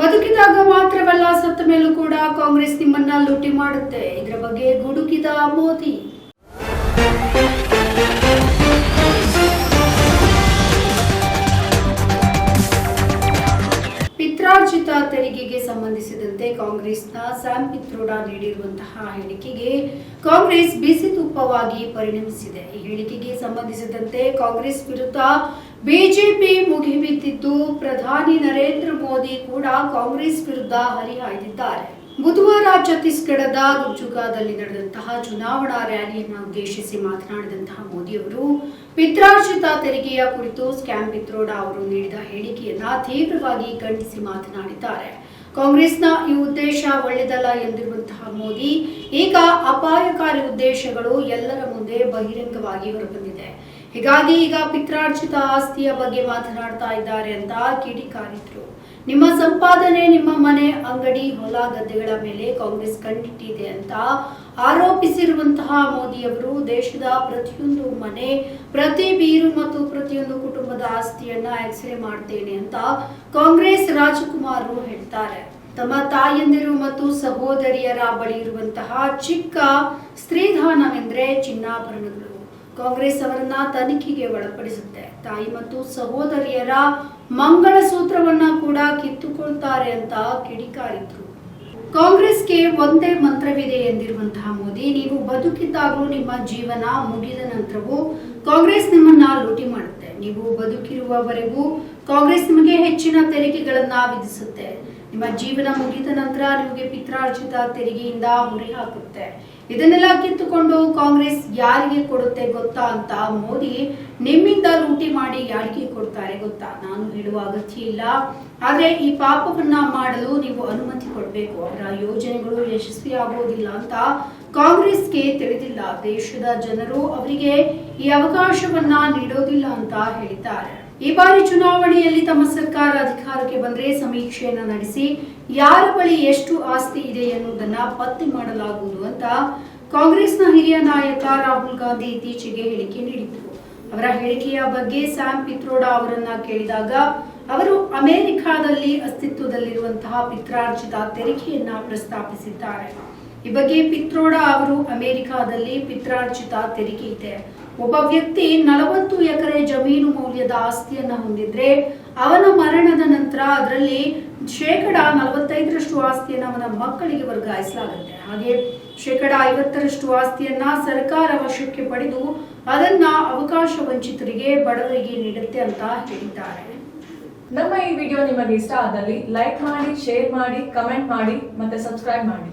ಬದುಕಿದಾಗ ಮಾತ್ರವಲ್ಲ ಸತ್ತ ಮೇಲೂ ಕೂಡ ಕಾಂಗ್ರೆಸ್ ನಿಮ್ಮನ್ನ ಲೂಟಿ ಮಾಡುತ್ತೆ. ಇದರ ಬಗ್ಗೆ ಗುಡುಕಿದ ಮೋದಿ. ಪಿತ್ರಾರ್ಜಿತ ತೆರಿಗೆಗೆ ಸಂಬಂಧಿಸಿದಂತೆ ಕಾಂಗ್ರೆಸ್ನ ಸ್ಯಾಮ್ ಪಿತ್ರೋಡಾ ನೀಡಿರುವಂತಹ ಹೇಳಿಕೆಗೆ ಕಾಂಗ್ರೆಸ್ ಬಿಸಿ ತುಪ್ಪವಾಗಿ ಪರಿಣಮಿಸಿದೆ. ಈ ಹೇಳಿಕೆಗೆ ಸಂಬಂಧಿಸಿದಂತೆ ಕಾಂಗ್ರೆಸ್ ವಿರುದ್ಧ ಬಿಜೆಪಿ ಮುಗಿಬಿದ್ದಿದ್ದು ಪ್ರಧಾನಿ ನರೇಂದ್ರ ಮೋದಿ ಕೂಡ ಕಾಂಗ್ರೆಸ್ ವಿರುದ್ಧ ಹರಿಹಾಯ್ದಿದ್ದಾರೆ. ಬುಧವಾರ ಛತ್ತೀಸ್ಗಢದ ಗುಜುಗಾದಲ್ಲಿ ನಡೆದಂತಹ ಚುನಾವಣಾ ರ್ಯಾಲಿಯನ್ನು ಉದ್ದೇಶಿಸಿ ಮಾತನಾಡಿದಂತಹ ಮೋದಿಯವರು ಪಿತ್ರಾರ್ಜಿತ ತೆರಿಗೆಯ ಕುರಿತು ಸ್ಕ್ಯಾಮ್ ಪಿತ್ರೋಡಾ ಅವರು ನೀಡಿದ ಹೇಳಿಕೆಯನ್ನ ತೀವ್ರವಾಗಿ ಖಂಡಿಸಿ ಮಾತನಾಡಿದ್ದಾರೆ. ಕಾಂಗ್ರೆಸ್ನ ಈ ಉದ್ದೇಶ ಒಳ್ಳೆಯದಲ್ಲ ಎಂದಿರುವಂತಹ ಮೋದಿ, ಈಗ ಅಪಾಯಕಾರಿ ಉದ್ದೇಶಗಳು ಎಲ್ಲರ ಮುಂದೆ ಬಹಿರಂಗವಾಗಿ ಹೊರಬಂದಿದೆ. ಹೀಗಾಗಿ ಈಗ ಪಿತ್ರಾರ್ಜಿತ ಆಸ್ತಿಯ ಬಗ್ಗೆ ಮಾತನಾಡ್ತಾ ಇದ್ದಾರೆ ಅಂತ ಕಿಡಿಕಾರಿದ್ರು ನಿಮ್ಮ ಸಂಪಾದನೆ, ನಿಮ್ಮ ಮನೆ, ಅಂಗಡಿ, ಹೊಲ, ಗದ್ದೆಗಳ ಮೇಲೆ ಕಾಂಗ್ರೆಸ್ ಕಂಡಿಟ್ಟಿದೆ ಅಂತ ಆರೋಪಿಸಿರುವಂತಹ ಮೋದಿಯವರು ದೇಶದ ಪ್ರತಿಯೊಂದು ಮನೆ, ಪ್ರತಿ ಬೀರು ಮತ್ತು ಪ್ರತಿಯೊಂದು ಕುಟುಂಬದ ಆಸ್ತಿಯನ್ನ ಎಕ್ಸ್ರೇ ಮಾಡ್ತೇನೆ ಅಂತ ಕಾಂಗ್ರೆಸ್ ರಾಜಕುಮಾರ್ ಹೇಳ್ತಾರೆ. ತಮ್ಮ ತಾಯಂದಿರು ಮತ್ತು ಸಹೋದರಿಯರ ಬಳಿ ಇರುವಂತಹ ಚಿಕ್ಕ ಸ್ತ್ರೀಧಾನವೆಂದ್ರೆ ಚಿನ್ನಾಭರಣಗಳು. ಕಾಂಗ್ರೆಸ್ ಅವರನ್ನ ತನಿಖೆಗೆ ಒಳಪಡಿಸುತ್ತೆ. ತಾಯಿ ಮತ್ತು ಸಹೋದರಿಯರ ಮಂಗಳ ಸೂತ್ರವನ್ನ ಕೂಡ ಕಿತ್ತುಕೊಳ್ತಾರೆ ಅಂತ ಕಿಡಿಕಾರಿದ್ರು. ಕಾಂಗ್ರೆಸ್ಗೆ ಒಂದೇ ಮಂತ್ರವಿದೆ ಎಂದಿರುವಂತಹ ಮೋದಿ, ನೀವು ಬದುಕಿದ್ದಾಗಲೂ ನಿಮ್ಮ ಜೀವನ ಮುಗಿದ ನಂತರವೂ ಕಾಂಗ್ರೆಸ್ ನಿಮ್ಮನ್ನ ಲೂಟಿ ಮಾಡುತ್ತೆ. ನೀವು ಬದುಕಿರುವವರೆಗೂ ಕಾಂಗ್ರೆಸ್ ನಿಮಗೆ ಹೆಚ್ಚಿನ ತೆರಿಗೆಗಳನ್ನ ವಿಧಿಸುತ್ತೆ. ನಿಮ್ಮ ಜೀವನ ಮುಗಿದ ನಂತರ ನಿಮಗೆ ಪಿತ್ರಾರ್ಜಿತ ತೆರಿಗೆಯಿಂದ ಹುರಿ ಹಾಕುತ್ತೆ ಇದನ್ನೆಲ್ಲ ಕಿತ್ತುಕೊಂಡು ಕಾಂಗ್ರೆಸ್ ಯಾರಿಗೆ ಕೊಡುತ್ತೆ ಗೊತ್ತಾ ಅಂತ ಮೋದಿ ನಿಮ್ಮಿಂದ ಲೂಟಿ ಮಾಡಿ ಯಾರಿಗೆ ಕೊಡ್ತಾರೆ ಗೊತ್ತಾ? ನಾನು ಹೇಳುವ ಅಗತ್ಯ ಇಲ್ಲ. ಆದ್ರೆ ಈ ಪಾಪವನ್ನ ಮಾಡಲು ನೀವು ಅನುಮತಿ ಕೊಡಬೇಕು. ಅವರ ಯೋಜನೆಗಳು ಯಶಸ್ವಿ ಆಗೋದಿಲ್ಲ ಅಂತ ಕಾಂಗ್ರೆಸ್ಗೆ ತಿಳಿದಿಲ್ಲ. ದೇಶದ ಜನರು ಅವರಿಗೆ ಈ ಅವಕಾಶವನ್ನ ನೀಡೋದಿಲ್ಲ ಅಂತ ಹೇಳಿದ್ದಾರೆ. ಈ ಬಾರಿ ಚುನಾವಣೆಯಲ್ಲಿ ತಮ್ಮ ಸರ್ಕಾರ ಅಧಿಕಾರಕ್ಕೆ ಬಂದರೆ ಸಮೀಕ್ಷೆಯನ್ನು ನಡೆಸಿ ಯಾರ ಬಳಿ ಎಷ್ಟು ಆಸ್ತಿ ಇದೆ ಎನ್ನುವುದನ್ನ ಪತ್ತೆ ಮಾಡಲಾಗುವುದು ಅಂತ ಕಾಂಗ್ರೆಸ್ನ ಹಿರಿಯ ನಾಯಕ ರಾಹುಲ್ ಗಾಂಧಿ ಇತ್ತೀಚೆಗೆ ಹೇಳಿಕೆ ನೀಡಿದರು ಅವರ ಹೇಳಿಕೆಯ ಬಗ್ಗೆ ಸ್ಯಾಮ್ ಪಿತ್ರೋಡಾ ಅವರನ್ನ ಕೇಳಿದಾಗ, ಅವರು ಅಮೆರಿಕಾದಲ್ಲಿ ಅಸ್ತಿತ್ವದಲ್ಲಿರುವಂತಹ ಪಿತ್ರಾರ್ಜಿತ ತೆರಿಗೆಯನ್ನ ಪ್ರಸ್ತಾಪಿಸಿದ್ದಾರೆ. ಈ ಬಗ್ಗೆ ಪಿತ್ರೋಡಾ ಅವರು ಅಮೆರಿಕಾದಲ್ಲಿ ಪಿತ್ರಾರ್ಜಿತ ತೆರಿಗೆ ಇದೆ. ಒಬ್ಬ ವ್ಯಕ್ತಿ ನಲವತ್ತು ಎಕರೆ ಜಮೀನು ಮೌಲ್ಯದ ಆಸ್ತಿಯನ್ನ ಹೊಂದಿದ್ರೆ ಅವನ ಮರಣದ ನಂತರ ಅದರಲ್ಲಿ ಶೇಕಡ ನಲವತ್ತೈದರಷ್ಟು ಆಸ್ತಿಯನ್ನ ಅವನ ಮಕ್ಕಳಿಗೆ ವರ್ಗಾಯಿಸಲಾಗುತ್ತೆ. ಹಾಗೆ ಶೇಕಡ ಐವತ್ತರಷ್ಟು ಆಸ್ತಿಯನ್ನ ಸರ್ಕಾರ ವಶಕ್ಕೆ ಪಡೆದು ಅದನ್ನ ಅವಕಾಶ ವಂಚಿತರಿಗೆ ಬಡವರಿಗೆ ನೀಡುತ್ತೆ ಅಂತ ಹೇಳಿದ್ದಾರೆ. ನಮ್ಮ ಈ ವಿಡಿಯೋ ನಿಮಗೆ ಇಷ್ಟ ಆದಲ್ಲಿ ಲೈಕ್ ಮಾಡಿ, ಶೇರ್ ಮಾಡಿ, ಕಮೆಂಟ್ ಮಾಡಿ ಮತ್ತೆ ಸಬ್ಸ್ಕ್ರೈಬ್ ಮಾಡಿ.